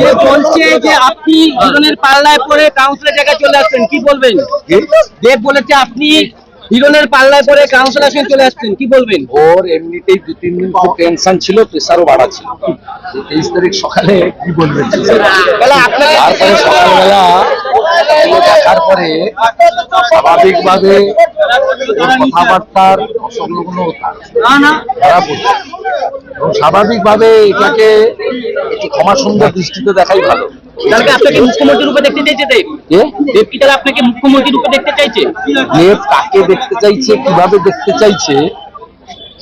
যে বলছে যে আপনি হিরণের পাল্লায় পরে কাউন্সিলের জায়গায় চলে আসছেন কি বলবেন? দেব বলেছে আপনি হিরণের পাল্লায় পরে কাউন্সিলর সঙ্গে চলে আসছেন কি বলবেন? ওর এমনিতেই দু তিন দিন খুব টেনশন ছিল প্রেসারও বাড়া ছিল তেইশ তারিখ সকালে কি বলবেন? তারপরে সকালবেলা দেখার পরে স্বাভাবিকভাবে কথাবার্তার অসংলগ্ন না স্বাভাবিকভাবে এটাকে একটু ক্ষমা সুন্দর দৃষ্টিতে দেখাই ভালো। তাহলে আপনাকে মুখ্যমন্ত্রী রূপে দেখতে চাইছে দেব? দেব কি তাহলে আপনাকে মুখ্যমন্ত্রী রূপে দেখতে চাইছে? দেব কাকে দেখতে চাইছে কীভাবে দেখতে চাইছে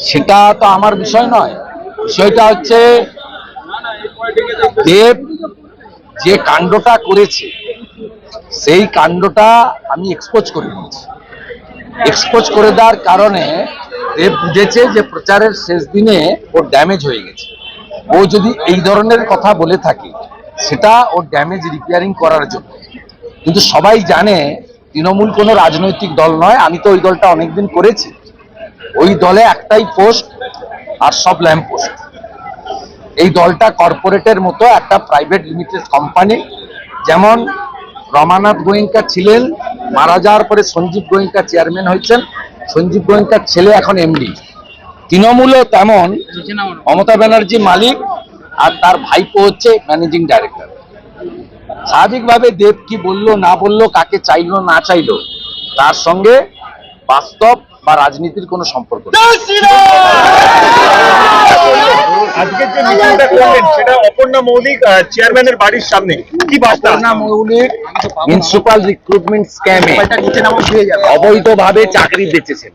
সেটা তো আমার বিষয় নয়। বিষয়টা হচ্ছে দেব যে কাণ্ডটা করেছে সেই কাণ্ডটা আমি এক্সপোজ করে দিয়েছি। এক্সপোজ করে দেওয়ার কারণে দেব বুঝেছে যে প্রচারের শেষ দিনে ওর ড্যামেজ হয়ে গেছে। ও যদি এই ধরনের কথা বলে থাকে, সেটা ওর ড্যামেজ রিপেয়ারিং করার জন্য। কিন্তু সবাই জানে, তৃণমূল কোনো রাজনৈতিক দল নয়। আমি তো ওই দলটা অনেকদিন করেছি। ওই দলে একটাই পোস্ট আর সব ল্যাম্প পোস্ট এই দলটা কর্পোরেটের মতো একটা প্রাইভেট লিমিটেড কোম্পানি যেমন রমানাথ গোয়েঙ্কা ছিলেন, মারা যাওয়ার পরে সঞ্জীব গোয়েঙ্কা চেয়ারম্যান হয়েছেন। সঞ্জীব গোয়েঙ্কার ছেলে এখন এমডি তৃণমূলও তেমন মমতা ব্যানার্জি মালিক আর তার ভাইপো হচ্ছে ম্যানেজিং ডাইরেক্টর। স্বাভাবিকভাবে দেব কি বলল না বলল, কাকে চাইলো না চাইলো, তার সঙ্গে বাস্তব বা রাজনীতির কোনো সম্পর্ক নেই। আজকের যে মিটিংটা করলেন সেটা অপর্ণা মৌলিক চেয়ারম্যানের বাড়ির সামনে। কি বার্তা? অপর্ণা মৌলিক মিউনিসিপাল রিক্রুটমেন্ট স্ক্যামে অবৈধভাবে চাকরি বেচেছেন।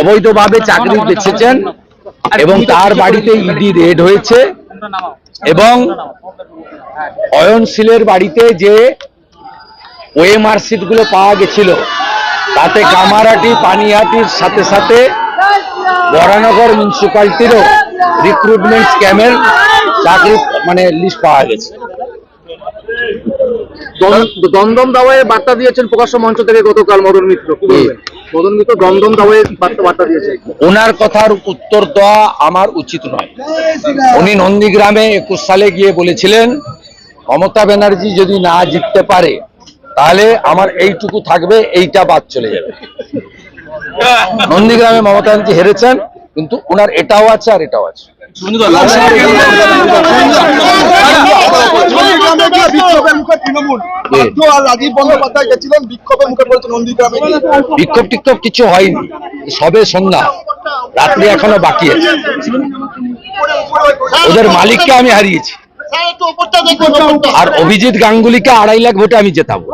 অবৈধভাবে চাকরি বেচেছেন এবং তার বাড়িতে ইডি রেড হয়েছে এবং অয়নশীলের বাড়িতে যে ওএমআরগুলো পাওয়া গেছিল তাতে গামারাটি পানিহাটির সাথে সাথে বরানগর মিউনিসিপালিটিরও রিক্রুটমেন্ট স্ক্যামের চাকরি মানে লিস্ট পাওয়া গেছে। দমদম দাওয়ায় বার্তা দিয়েছেন প্রকাশ্য মঞ্চ থেকে গতকাল মদন মিত্র। মদন মিত্র দমদম দাওয়ায় বার্তা বার্তা দিয়েছেন। ওনার কথার উত্তর দেওয়া আমার উচিত নয়। উনি নন্দীগ্রামে একুশ সালে গিয়ে বলেছিলেন মমতা ব্যানার্জি যদি না জিততে পারে তাহলে আমার এইটুকু থাকবে এইটা বাদ চলে যাবে। নন্দীগ্রামে মমতা ব্যানার্জি হেরেছেন কিন্তু ওনার এটাও আছে আর এটাও আছে। বিক্ষোভ টিক্ষোভ কিছু হয়নি সবে সন্ধ্যা রাত্রি এখনও বাকি আছে। ওদের মালিককে আমি হারিয়েছি। আর অভিজিৎ গাঙ্গুলিকে আড়াই লাখ ভোটে আমি জেতাবো।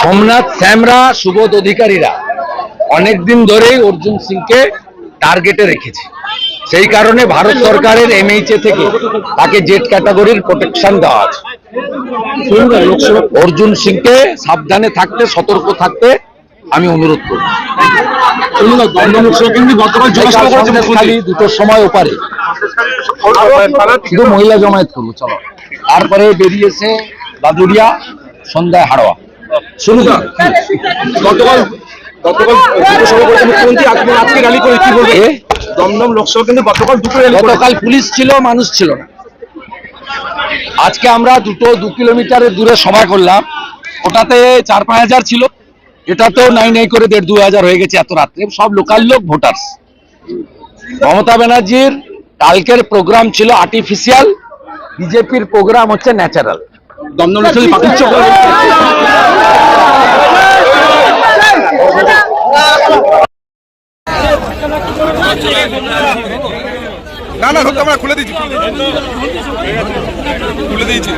সোমনাথ শ্যামরা সুবোধ অধিকারীরা, অনেকদিন ধরেই অর্জুন সিংকে টার্গেটে রেখেছে। সেই কারণে ভারত সরকারের এমএইচএ থেকে তাকে জেড ক্যাটাগরির প্রোটেকশন দেওয়া আছে। অর্জুন সিংকে সাবধানে থাকতে সতর্ক থাকতে আমি অনুরোধ করব। খালি দুটোর সময় ওপারে। শুধু মহিলা জমায়েত করব চলো। তারপরে বেরিয়েছে বাদুরিয়া সন্ধ্যায় হাড়োয়া। শুরু কর। গতকাল গতকাল মুখ্যমন্ত্রী আজকে র্যালি করে কি বলবেন এ? দমদম লোকসভা কিন্তু গতকাল দুটো গতকাল পুলিশ ছিল, মানুষ ছিল না। আজকে আমরা দুটো দু কিলোমিটারের দূরে সভা করলাম। ওটাতে চার পাঁচ হাজার ছিল। এটাতেও নাই নাই করে দেড় দু হাজার হয়ে গেছে এত রাত্রে। সব লোকাল লোক ভোটার্স মমতা ব্যানার্জির কালকের প্রোগ্রাম ছিল আর্টিফিশিয়াল বিজেপির প্রোগ্রাম হচ্ছে ন্যাচারাল দমদম লোকসভা না না আমরা খুলে দিচ্ছি। খুলে দিয়েছি।